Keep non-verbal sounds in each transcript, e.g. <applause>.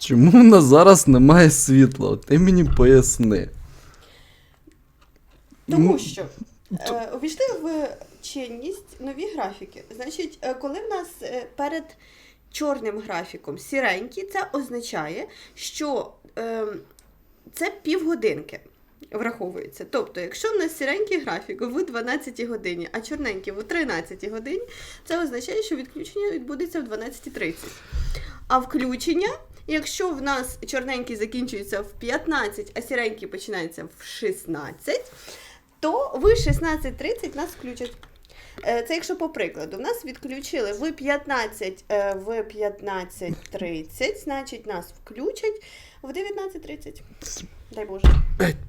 Чому в нас зараз немає світла? Ти мені поясни. Тому Ну, що е, увійшли в чинність нові графіки. Значить, е, коли в нас е, перед чорним графіком сіренький, це означає, що е, це півгодинки. Враховується. Тобто, якщо в нас сіренький графік в 12 годині, а чорненький в 13 годині, це означає, що відключення відбудеться в 12.30. А включення, якщо в нас чорненький закінчується в 15, а сіренький починається в 16, то в 16.30 нас включать. Е, Це якщо по прикладу, в нас відключили в 15, е, в 15.30, значить нас включать в 19.30. Дай Боже.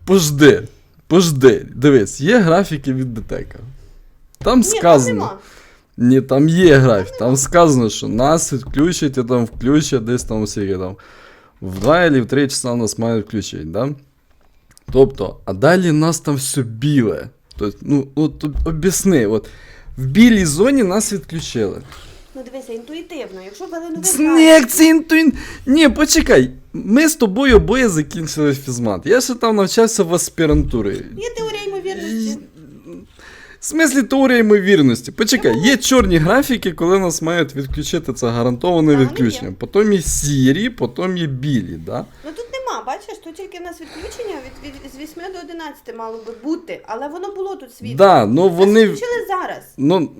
Пожди, пожди. Дивись, є графіки від ДТЕКа. Там Ні, там сказано. нема. Ні, там є графік. Там сказано, що нас відключать і там включать десь там скільки там. В 2 або в 3 часа нас мають включити, да? Тобто, а далі нас там все біле. Тобто, ну, от, об'ясни, от в білій зоні нас відключили. Ну дивися, інтуїтивно, якщо ввели новий як це інтуїн. Ні, почекай. Ми з тобою обоє закінчили фізмат. Я ще там навчався в аспірантурі. Є теорія ймовірності. В смислі теорія ймовірності. Почекай, є чорні графіки, коли нас мають відключити це гарантоване відключення. є. Потім є сірі, потім є білі, да? Ну тут нема, бачиш, тут тільки в нас відключення від, від, з 8 до 11 мало би бути, але воно було тут світло. Да, ну Нас вони. відключили зараз. Ну,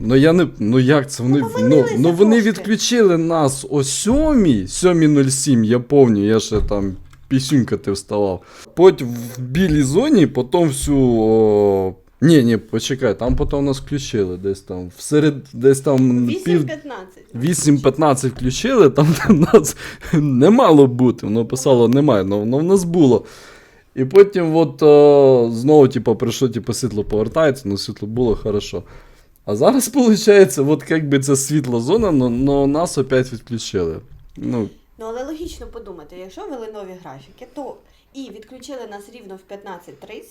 ну я не. Ну як це? Вони, Ну, ну, ну, вони трошки. відключили нас о 7, 7.07, я пам'ятаю, я ще там пісюнькати вставав. Потім в білій зоні, потім всю. О... Ні, ні, почекай, там потім нас включили десь там. Всеред, десь там пів. 8.15. 8.15 включили, там де <laughs> нас не мало бути. Воно писало немає, але воно в нас було. І потім от о, знову, типу, прийшло, типу, світло повертається, ну світло було хорошо. А зараз, <laughs> виходить, от якби це світла зона, але нас опять відключили. Ну, Ну але логічно подумати, якщо ввели нові графіки, то і відключили нас рівно в 15.30,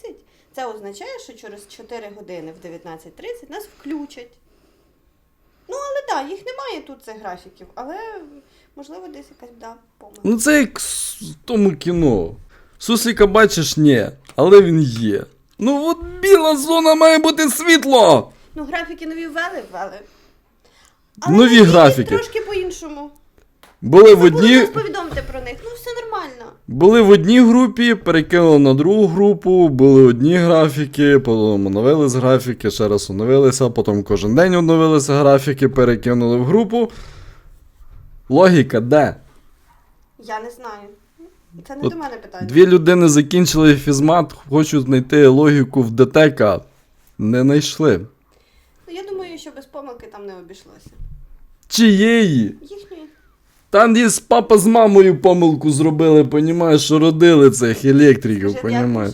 це означає, що через 4 години в 19.30 нас включать. Ну, але так, да, їх немає тут цих графіків, але можливо десь якась да, помилка. ну це як в тому кіно. Сусліка бачиш, ні, але він є. Ну от біла зона має бути світло! Ну, графіки нові ввели, ввели. Нові графіки. Трошки по-іншому. Були в одній. нас повідомити про них. Ну, все нормально. Були в одній групі, перекинули на другу групу, були одні графіки, потім оновились графіки, ще раз оновилися, потім кожен день оновилися графіки, перекинули в групу. Логіка де? Я не знаю. Це не От до мене питання. Дві людини закінчили фізмат, хочуть знайти логіку в ДТК. Не знайшли. Ну, я думаю, що без помилки там не обійшлося. Чиєї? Їхньої. Там є папа з мамою помилку зробили, понімаєш, що родили цих електриків, понімаєш.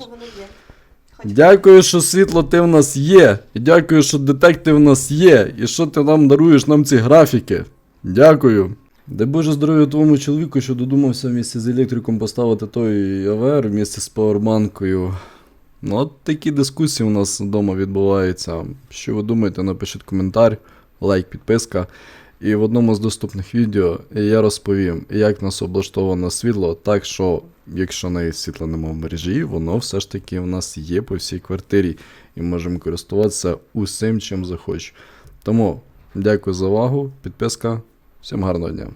Дякую, що світло ти в нас є. І дякую, що детекти в нас є. І що ти нам даруєш нам ці графіки. Дякую. Дай Боже здоров'я твоєму чоловіку, що додумався в місті з електриком поставити той АВР в місті з павербанкою. Ну, от такі дискусії у нас вдома відбуваються. Що ви думаєте, напишіть коментар, лайк, підписка. І в одному з доступних відео я розповім, як в нас облаштовано світло, так що, якщо навіть світла нема в мережі, воно все ж таки в нас є по всій квартирі і можемо користуватися усім, чим захочеш. Тому дякую за увагу, підписка, всім гарного дня.